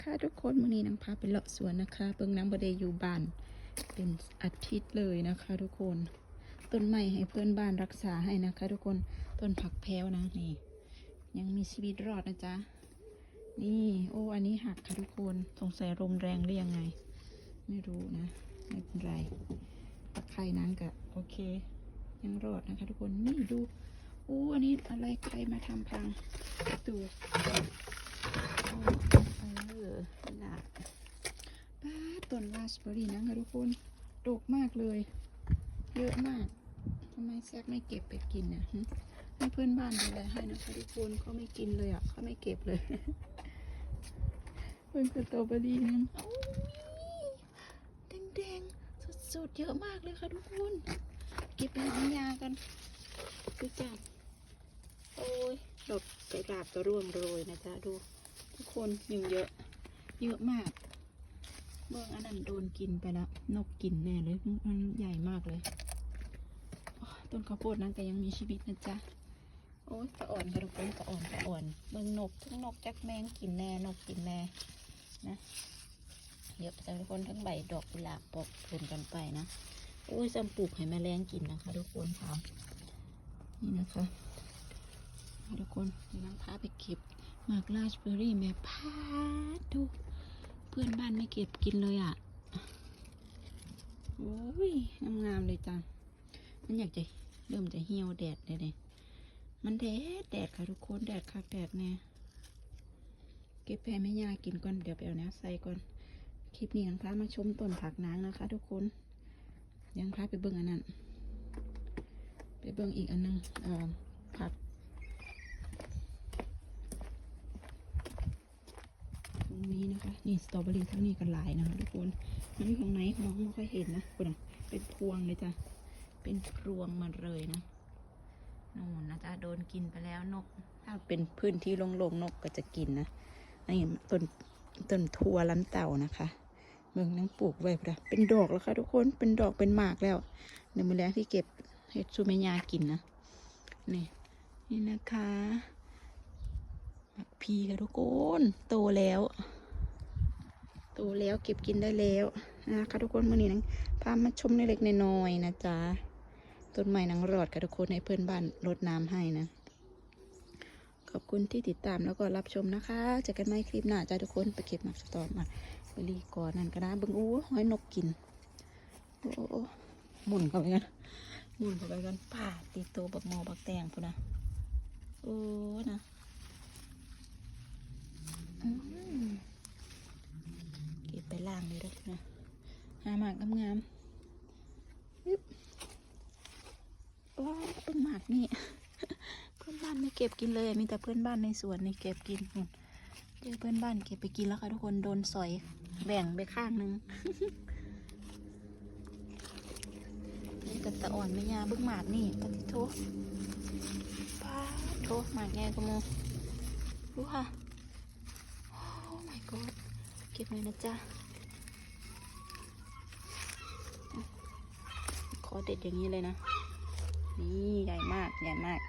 นะคะทุกคนวันนี้นางพาไปเลาะสวนนะคะเบิ่งนางบไดอยู่บ้าน เป็นอาทิตย์เลยนะคะ ทุกคน ต้นไม้ให้เพื่อนบ้านรักษาให้นะคะ ทุกคนต้นผักแพรวนะนี่ยังมีชีวิตรอดนะจ๊ะนี่โอ้อันนี้หักค่ะทุกคนสงสัยลมแรงหรือยังไง ไม่รู้นะไม่เป็นไรตะไคร่นั้นก็โอเค ยังรอดนะคะ ทุกคนนี่ดูอู้อันนี้อะไรใครมาทำพังดู เออน่ะป้าต้นราสเบอรี่นะคะทุกคนดกมากเลย เยอะมากทำไมแซกไม่เก็บไปกินนะให้เพื่อนบ้านดูแลให้นะคะทุกคนเขาไม่กินเลยอะเขาไม่เก็บเลยเป็นสตรอเบอรี่นึงแดงๆสดๆเยอะมากเลยค่ะทุกคนเก็บไปให้ยากันดูจ้ะโอ้ยดอกไปกราบก็ร่วงโรยนะจ๊ะดู ทุกคนยังเยอะ เยอะมาก เบื้องอันนั้นโดนกินไปแล้ว นกกินแน่เลย มันใหญ่มากเลย ต้นข้าวโพดนั้นก็ยังมีชีวิตนะจ๊ะ โอ้ยตะอ่อนค่ะทุกคนตะอ่อนตะอ่อน เบิ่งนกทั้งนกจักแมงกินแน่ นกกินแน่ นะเดี๋ยวจะทุกคนทั้งใบดอกกุหลาบปกผลกันไปนะ โอ้ยจำปลูกให้แมลงกินนะคะ ทุกคนค่ะ นี่นะคะทุกคนเดี๋ยวน้ำพาไปเก็บ มากราชเบอร์รี่แม่พาดูเพื่อนบ้านไม่เก็บกินเลยอะโอ้ยงามๆเลยจ้ะมันอยากจะเริ่มจะเหี่ยวแดดเลยเนี่ยมันแดดแดดค่ะทุกคนแดดค่ะแดดแน่เก็บแพรไม่ยากินก่อนเดี๋ยวไปเอาเนี้ยใส่ก่อนคลิปนี้นังพามาชมต้นผักนางนะคะ ทุกคนยังพาไปเบิ่งอันนั้นไปเบิ่งอีกอันหนึงเอ่อผักตรง นี่สตรอเบอรี่ทั้งนี้กันหลายนะคะทุกคนมันข้างในมองไม่ค่อยเห็นนะคุณอะเป็นพวงเลยจ้ะเป็นพวงมาเลยนะนู่นนะจ๊ะโดนกินไปแล้วนก ถ้าเป็นพื้นที่โล่งๆนกก็จะกินนะนี่ต้นต้นทัวลันเต่านะคะเมืองนังปลูกไว้ปะเป็นดอกแล้วค่ะทุกคนเป็นดอกเป็นหมากแล้วเดี๋ยวมือแรงที่เก็บเห็ดซูเมญากินนะนี่นี่นะคะหมักพีค่ะทุกคนโตแล้ว ตแล้วเก็บกินได้แล้วนะคะทุกคนมื่อนี้นังพามาชมในเล็กในน้อยๆนะจ๊ะต้นไม้นางรอดค่ะทุกคนให้เพื่อนบ้านรดน้ำให้นะ ขอบคุณที่ติดตามแล้วก็รับชมนะคะเจอกันใหม่คลิปหน้าจ้าทุกคนไปเก็บหมักสตอมาไปรีก่อนนั่นก็นะบึงอู้ห้อยนกกินโอ้หมุนเข้าไปกันหมุนเข้าไปกันป่าตีโตบักหมอบักแตงพูนนะโอ้นะอืมเก็บไปล่างเลยเด้อนะหากงามๆอึ๊บว้าวเป็นหมากนี่ เพื่อนบ้านไม่เก็บกินเลย มีแต่เพื่อนบ้านในสวนนี่เก็บกินเจอเพื่อนบ้านเก็บไปกินแล้วค่ะทุกคนโดนสอยแบ่งไปข้างหนึงนี่กระตะอ่อนไม่ยาบึ้งหมากนี่ปฏิโทป้าโทหมากแง่กระโมดูค่ะ โอ้ my god เก็บเลยนะจ๊ะ คอเด็ดอย่างนี้เลยนะ นี่ใหญ่มากใหญ่มาก